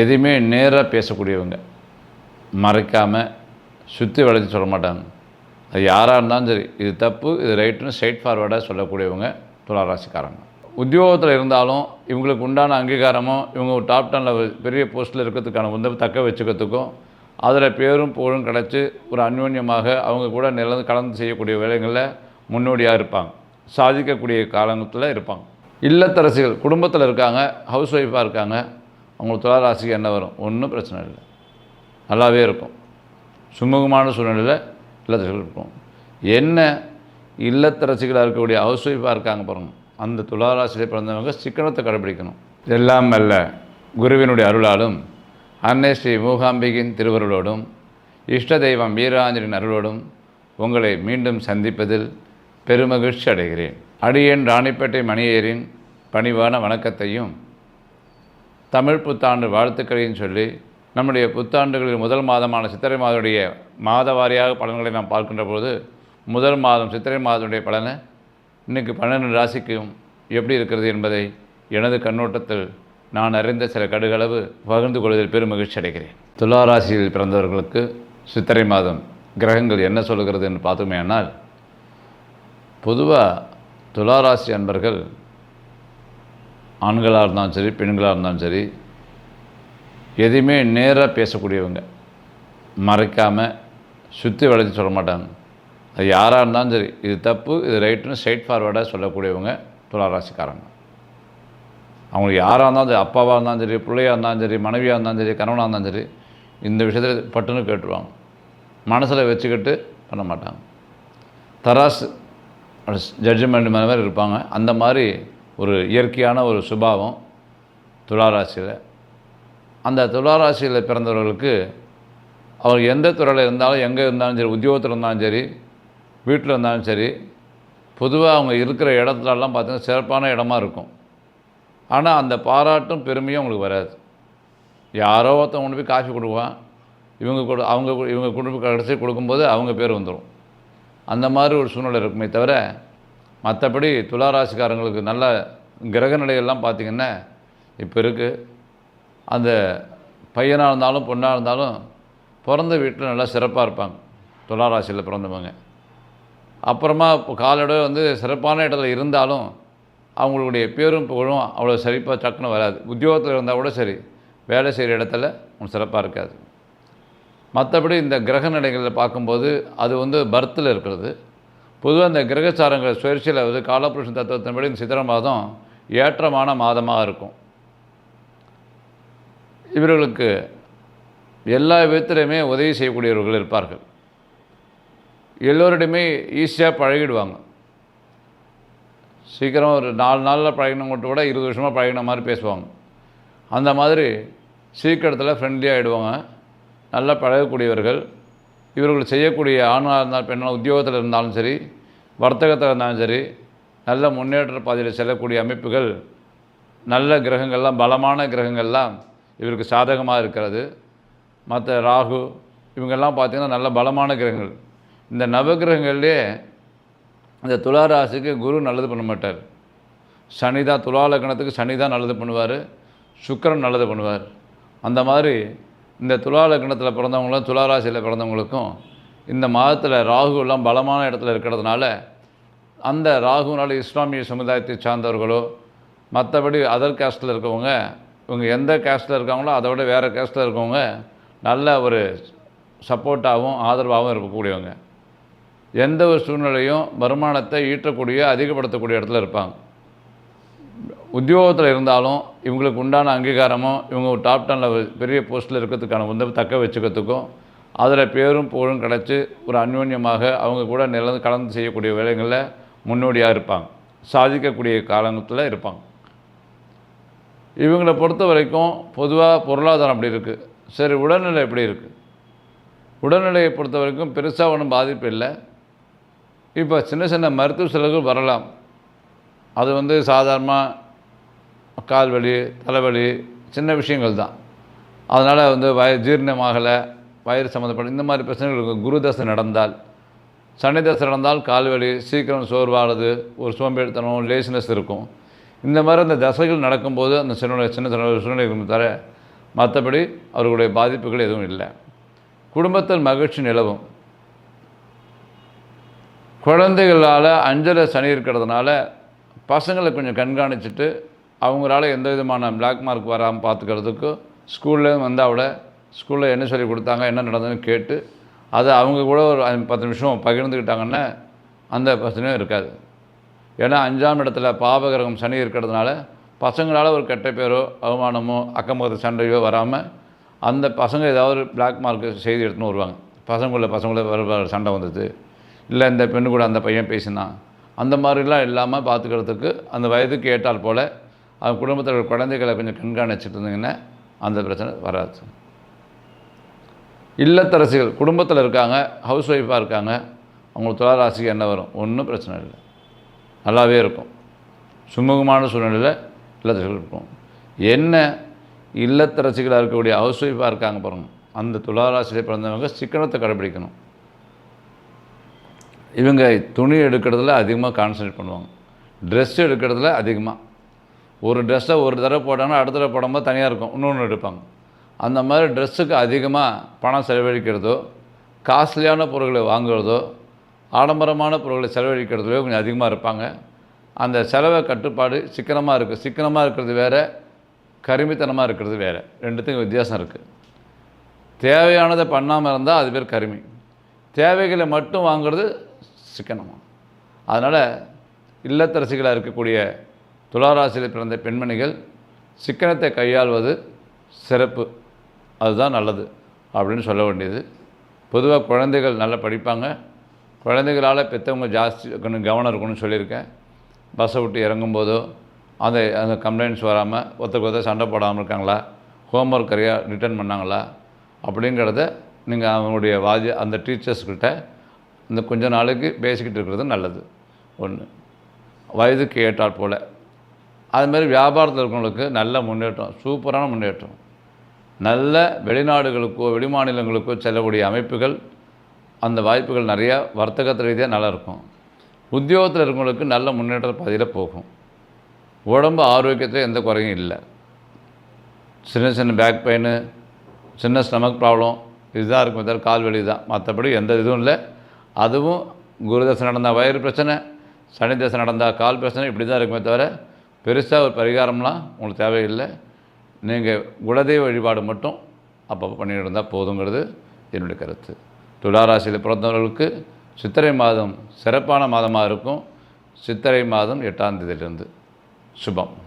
எதையுமே நேராக பேசக்கூடியவங்க. மறைக்காமல் சுற்றி வளைச்சு சொல்ல மாட்டாங்க. அது யாராக இருந்தாலும் சரி இது தப்பு இது ரைட்டுன்னு ஸ்ட்ரைட் ஃபார்வேர்டாக சொல்லக்கூடியவங்க துளாராசிக்காரங்க உத்தியோகத்தில் இருந்தாலும் இவங்களுக்கு உண்டான அங்கீகாரமும் இவங்க ஒரு டாப் டெனில் பெரிய போஸ்ட்டில் இருக்கிறதுக்கான வந்து தக்க வச்சுக்கிறதுக்கும் அதில் பேரும் புகழும் கிடச்சி ஒரு அந்யோன்யமாக அவங்க கூட நிலந்து கலந்து செய்யக்கூடிய வேலைகளில் முன்னோடியாக இருப்பாங்க. சாதிக்கக்கூடிய காலத்தில் இருப்பாங்க. இல்லத்தரசிகள் குடும்பத்தில் இருக்காங்க ஹவுஸ் ஒய்ஃபாக இருக்காங்க அவங்களுக்கு துளாராசிக்கு என்ன வரும்? ஒன்றும் பிரச்சனை இல்லை. நல்லாவே இருக்கும். சுமூகமான சூழ்நிலையில் இல்லத்தரசிகள் இருக்கும் என்ன இல்லத்தரசிகளாக இருக்கக்கூடிய ஹவுஸ் ஒய்ஃபாக இருக்காங்க பாருங்க. அந்த துளாராசியில் பிறந்தவங்க சிக்கனத்தை கடைபிடிக்கணும். எல்லாம் அல்ல. குருவினுடைய அருளாலும் அன்னை ஸ்ரீ மூகாம்பிகையின் திருவருளோடும் இஷ்ட தெய்வம் வீராஞ்சலின் அருளோடும் உங்களை மீண்டும் சந்திப்பதில் பெருமகிழ்ச்சி அடைகிறேன். அடியேன் ராணிப்பேட்டை மணியேரின் பணிவான வணக்கத்தையும் தமிழ் புத்தாண்டு வாழ்த்துக்களையும் சொல்லி நம்முடைய புத்தாண்டுகளில் முதல் மாதமான சித்திரை மாதனுடைய மாத வாரியாக பலன்களை நாம் பார்க்கின்ற பொழுது முதல் மாதம் சித்திரை மாதனுடைய பலனை இன்றைக்கு பன்னெண்டு ராசிக்கும் எப்படி இருக்கிறது என்பதை எனது கண்ணோட்டத்தில் நான் அறிந்த சில கடுகளவு பகிர்ந்து கொள்வதில் பெரும் மகிழ்ச்சி அடைகிறேன். துலா ராசியில் பிறந்தவர்களுக்கு சித்திரை மாதம் கிரகங்கள் என்ன சொல்கிறது என்று பார்த்தோமேயானால் பொதுவாக துளாராசி அன்பர்கள் ஆண்களாக இருந்தாலும் சரி பெண்களாக இருந்தாலும் சரி எதையுமே நேராக பேசக்கூடியவங்க. மறைக்காமல் சுற்றி வளைச்சி சொல்ல மாட்டாங்க. அது யாராக இருந்தாலும் சரி இது தப்பு இது ரைட்டுன்னு ஸ்ட்ரைட் ஃபார்வேர்டாக சொல்லக்கூடியவங்க துளாராசிக்காரங்க அவங்களுக்கு யாராக இருந்தாலும் சரி அப்பாவாக இருந்தாலும் சரி பிள்ளையாக இருந்தாலும் சரி மனைவியாக இருந்தாலும் சரி கணவனாக இருந்தாலும் சரி இந்த விஷயத்தில் பட்டுன்னு கேட்டுருவாங்க. மனசில் வச்சுக்கிட்டு பண்ண மாட்டாங்க. தராசு ஜட்ஜ்மெண்ட் மாதிரி இருப்பாங்க. அந்த மாதிரி ஒரு இயற்கையான ஒரு சுபாவம் துளாராசியில். அந்த துளாராசியில் பிறந்தவர்களுக்கு அவர் எந்த துறையில் இருந்தாலும் எங்கே இருந்தாலும் சரி உத்தியோகத்தில் இருந்தாலும் சரி வீட்டில் இருந்தாலும் சரி பொதுவாக அவங்க இருக்கிற இடத்துலலாம் பார்த்திங்கன்னா சிறப்பான இடமா இருக்கும். ஆனால் அந்த பாராட்டும் பெருமையும் அவங்களுக்கு வராது. யாரோ ஒருத்தன் கொண்டு போய் காஃபி கொடுக்குவான் இவங்க கொடு அவங்க இவங்க கொண்டு போய் கடைசி கொடுக்கும்போது அவங்க பேர் வந்துடும் அந்த மாதிரி ஒரு சூழ்நிலை இருக்குமே தவிர மற்றபடி துளாராசிக்காரங்களுக்கு நல்ல கிரக நிலையெல்லாம் பார்த்திங்கன்னா இப்போ இருக்குது அந்த பையனாக இருந்தாலும் பொண்ணாக இருந்தாலும் பிறந்த வீட்டில் நல்லா சிறப்பாக இருப்பாங்க. துளாராசியில் பிறந்தவங்க. அப்புறமா இப்போ காலோட வந்து சிறப்பான இடத்துல இருந்தாலும் அவங்களுடைய பேரும் புகழும் அவ்வளோ சரிப்பாக டக்குன்னு வராது. உத்தியோகத்தில் இருந்தால் கூட சரி வேலை செய்கிற இடத்துல அவங்க சிறப்பாக இருக்காது. மற்றபடி இந்த கிரக நிலைகளில் பார்க்கும்போது அது வந்து பர்த்தில் இருக்கிறது. பொதுவாக இந்த கிரகச்சாரங்கள் சுயற்சியில் வந்து காலபுருஷன் தத்துவத்தின்படி இந்த சித்திர மாதம் ஏற்றமான மாதமாக இருக்கும். இவர்களுக்கு எல்லா விதத்திலையுமே உதவி செய்யக்கூடியவர்கள் இருப்பார்கள். எல்லோரிடையுமே ஈஸியாக பழகிடுவாங்க. சீக்கிரம் ஒரு நாலு நாளில் பழகினவங்கள்ட்ட கூட இருபது வருஷமாக பழகின மாதிரி பேசுவாங்க. அந்த மாதிரி சீக்கிரத்தில் ஃப்ரெண்ட்லி ஆகிடுவாங்க நல்லா பழகக்கூடியவர்கள். இவர்கள் செய்யக்கூடிய ஆணாக இருந்தால் பெண்ணாக உத்தியோகத்தில் இருந்தாலும் சரி வர்த்தகத்தில் இருந்தாலும் சரி நல்ல முன்னேற்ற பாதையில் செல்லக்கூடிய அமைப்புகள் நல்ல கிரகங்கள்லாம் பலமான கிரகங்கள்லாம் இவருக்கு சாதகமாக இருக்கிறது. மற்ற ராகு இவங்கெல்லாம் பார்த்திங்கன்னா நல்ல பலமான கிரகங்கள். இந்த நவகிரகங்கள்லேயே இந்த துலா ராசிக்கு குரு நல்லது பண்ண மாட்டார். சனி தான் துலா லக்னத்துக்கு சனி தான் நல்லது பண்ணுவார். சுக்கரன் நல்லது பண்ணுவார். அந்த மாதிரி இந்த துலா லக்னத்தில் பிறந்தவங்களும் துளாராசியில் பிறந்தவங்களுக்கும் இந்த மாதத்தில் ராகுலாம் பலமான இடத்துல இருக்கிறதுனால அந்த ராகுனால இஸ்லாமிய சமுதாயத்தை சார்ந்தவர்களோ மற்றபடி அதர் கேஸ்ட்டில் இருக்கவங்க இவங்க எந்த கேஸ்ட்டில் இருக்காங்களோ அதை விட வேறு கேஸ்ட்டில் இருக்கவங்க நல்ல ஒரு சப்போர்ட்டாகவும் ஆதரவாகவும் இருக்கக்கூடியவங்க. எந்த ஒரு சூழ்நிலையும் வருமானத்தை ஈட்டக்கூடிய அதிகப்படுத்தக்கூடிய இடத்துல இருப்பாங்க. உத்தியோகத்தில் இருந்தாலும் இவங்களுக்கு உண்டான அங்கீகாரமும் இவங்க ஒரு டாப் டெனில் பெரிய போஸ்ட்டில் இருக்கிறதுக்கான வந்து தக்க வச்சுக்கிறதுக்கும் அதில் பேரும் புகழும் கிடச்சி ஒரு அந்யோன்யமாக அவங்க கூட நிலந்து கலந்து செய்யக்கூடிய வேலைகளில் முன்னோடியாக இருப்பாங்க. சாதிக்கக்கூடிய காலத்தில் இருப்பாங்க. இவங்களை பொறுத்த வரைக்கும் பொதுவாக பொருளாதாரம் அப்படி இருக்குது சரி உடல்நிலை எப்படி இருக்குது உடல்நிலையை பொறுத்த வரைக்கும் பெருசாக ஒன்றும் பாதிப்பு இல்லை. இப்போ சின்ன சின்ன மருத்துவ செலவுகள் வரலாம். அது வந்து சாதாரணமாக கால் வலி தலைவலி சின்ன விஷயங்கள் தான் அதனால் வந்து வய ஜீரணமாகலை வயிறு சம்மந்தப்பட்ட இந்த மாதிரி பிரச்சனைகள் இருக்கும். குரு தசை நடந்தால் சனி தசை நடந்தால் கால் வலி சீக்கிரம் சோர்வாகிறது ஒரு சோம்பேறித்தனம் லேசினஸ் இருக்கும். இந்த மாதிரி அந்த தசைகள் நடக்கும்போது அந்த சின்ன சின்ன சின்ன சூழ்நிலை இருக்கும் மற்றபடி அவர்களுடைய பாதிப்புகள் எதுவும் இல்லை. குடும்பத்தில் மகிழ்ச்சி நிலவும். குழந்தைகளால் அஞ்சலை சனி இருக்கிறதுனால பசங்களை கொஞ்சம் கண்காணிச்சிட்டு அவங்களால எந்த விதமான பிளாக் மார்க் வராமல் பார்த்துக்கிறதுக்கு ஸ்கூல்லேருந்து அவளை ஸ்கூலில் என்ன சொல்லி கொடுத்தாங்க என்ன நடந்ததுன்னு கேட்டு அதை அவங்க கூட ஒரு பத்து நிமிஷம் பகிர்ந்துக்கிட்டாங்கன்னா அந்த பிரச்சனையும் இருக்காது. ஏன்னா அஞ்சாம் இடத்துல பாபகிரகம் சனி இருக்கிறதுனால பசங்களால் ஒரு கெட்ட பேரோ அவமானமோ அக்கம் பக்கத்து சண்டையோ வராமல் அந்த பசங்க ஏதாவது பிளாக் மார்க் செய்தி எடுத்துன்னு வருவாங்க. பசங்களுக்குள்ள பசங்கள வர வர சண்டை வந்தது இல்லை இந்த பெண்ணு கூட அந்த பையன் பேசினான். அந்த மாதிரிலாம் இல்லாமல் பார்த்துக்கிறதுக்கு அந்த வயதுக்கு ஏற்றால் போல் அவங்க குடும்பத்தில் குழந்தைகளை கொஞ்சம் கண்காணிச்சிட்டு இருந்தீங்கன்னா அந்த பிரச்சனை வராது. இல்லத்தரசிகள் குடும்பத்தில் இருக்காங்க ஹவுஸ் ஒய்ஃபாக இருக்காங்க அவங்களுக்கு துளாராசிக்கு என்ன வரும்? ஒன்றும் பிரச்சனை இல்லை. நல்லாவே இருக்கும். சுமூகமான சூழ்நிலையில் இல்லத்தரசிகள் இருக்கும் என்ன இல்லத்தரசிகளாக இருக்கக்கூடிய ஹவுஸ் ஒய்ஃபாக இருக்காங்க பாருங்க. அந்த துளாராசியில் பிறந்தவங்க சிக்கனத்தை கடைபிடிக்கணும். இவங்க துணி எடுக்கிறதுல அதிகமாக கான்சன்ட்ரேட் பண்ணுவாங்க. ட்ரெஸ் எடுக்கிறதுல அதிகமாக ஒரு ட்ரெஸ்ஸை ஒரு தடவை போட்டாங்கன்னா அடுத்த தடவை போடும்போது தனியாக இருக்கும். இன்னொன்று எடுப்பாங்க. அந்த மாதிரி ட்ரெஸ்ஸுக்கு அதிகமாக பணம் செலவழிக்கிறதோ காஸ்ட்லியான பொருட்களை வாங்குறதோ ஆடம்பரமான பொருட்களை செலவழிக்கிறதுலையோ கொஞ்சம் அதிகமாக இருப்பாங்க. அந்த செலவை கட்டுப்பாடு சிக்கனமாக இருக்குது சிக்கனமாக இருக்கிறது வேறு கருமித்தனமாக இருக்கிறது வேறு. ரெண்டுத்துக்கும் வித்தியாசம் இருக்குது தேவையானதை பண்ணாமல் இருந்தால் அது பேர் கருமி. தேவைகளை மட்டும் வாங்குறது சிக்கனமாக அதனால் இல்லத்தரசிகளாக இருக்கக்கூடிய துளாராசியில் பிறந்த பெண்மணிகள் சிக்கனத்தை கையாள்வது சிறப்பு. அதுதான் நல்லது அப்படின்னு சொல்ல வேண்டியது. பொதுவாக குழந்தைகள் நல்லா படிப்பாங்க. குழந்தைகளால் பெற்றவங்க ஜாஸ்தி இருக்கணும் கவனம் இருக்கணும்னு சொல்லியிருக்கேன். பஸ்ஸை விட்டு இறங்கும்போதோ அந்த அந்த கம்ப்ளைண்ட்ஸ் வராமல் ஒருத்தருக்கு ஒருத்தர் சண்டை போடாமல் இருக்காங்களா? ஹோம்ஒர்க் கரையாக ரிட்டர்ன் பண்ணாங்களா? அப்படிங்கிறத நீங்கள் அவங்களுடைய வாஜி அந்த டீச்சர்ஸ்கிட்ட இந்த கொஞ்ச நாளைக்கு பேசிக்கிட்டு இருக்கிறது நல்லது. ஒன்று வயதுக்கு ஏற்றாற் போல் அதுமாரி வியாபாரத்தில் இருக்கிறவங்களுக்கு நல்ல முன்னேற்றம் சூப்பரான முன்னேற்றம். நல்ல வெளிநாடுகளுக்கோ வெளிமாநிலங்களுக்கோ செல்லக்கூடிய அமைப்புகள் அந்த வாய்ப்புகள் நிறையா வர்த்தகத்து ரீதியாக நல்லாயிருக்கும் உத்தியோகத்தில் இருக்கிறவங்களுக்கு நல்ல முன்னேற்ற பாதையில் போகும். உடம்பு ஆரோக்கியத்தில் எந்த குறையும் இல்லை. சின்ன சின்ன பேக் பெயின் சின்ன ஸ்டமக் ப்ராப்ளம் இதுதான் இருக்கும். தவிர கால் வலி தான். மற்றபடி எந்த இதுவும் இல்லை. அதுவும் குருதசை நடந்தால் வயிறு பிரச்சனை சனி தசை நடந்தால் கால் பிரச்சனை இப்படி தான் இருக்குமே தவிர பெருசாக ஒரு பரிகாரம்லாம் உங்களுக்கு தேவையில்லை. நீங்கள் குலதெய்வ வழிபாடு மட்டும் அப்பப்போ பண்ணிட்டு இருந்தால் போதுங்கிறது என்னுடைய கருத்து. துளாராசியில் பிறந்தவர்களுக்கு சித்திரை மாதம் சிறப்பான மாதமாக இருக்கும். சித்திரை மாதம் எட்டாம் தேதியிலிருந்து. சுபம்.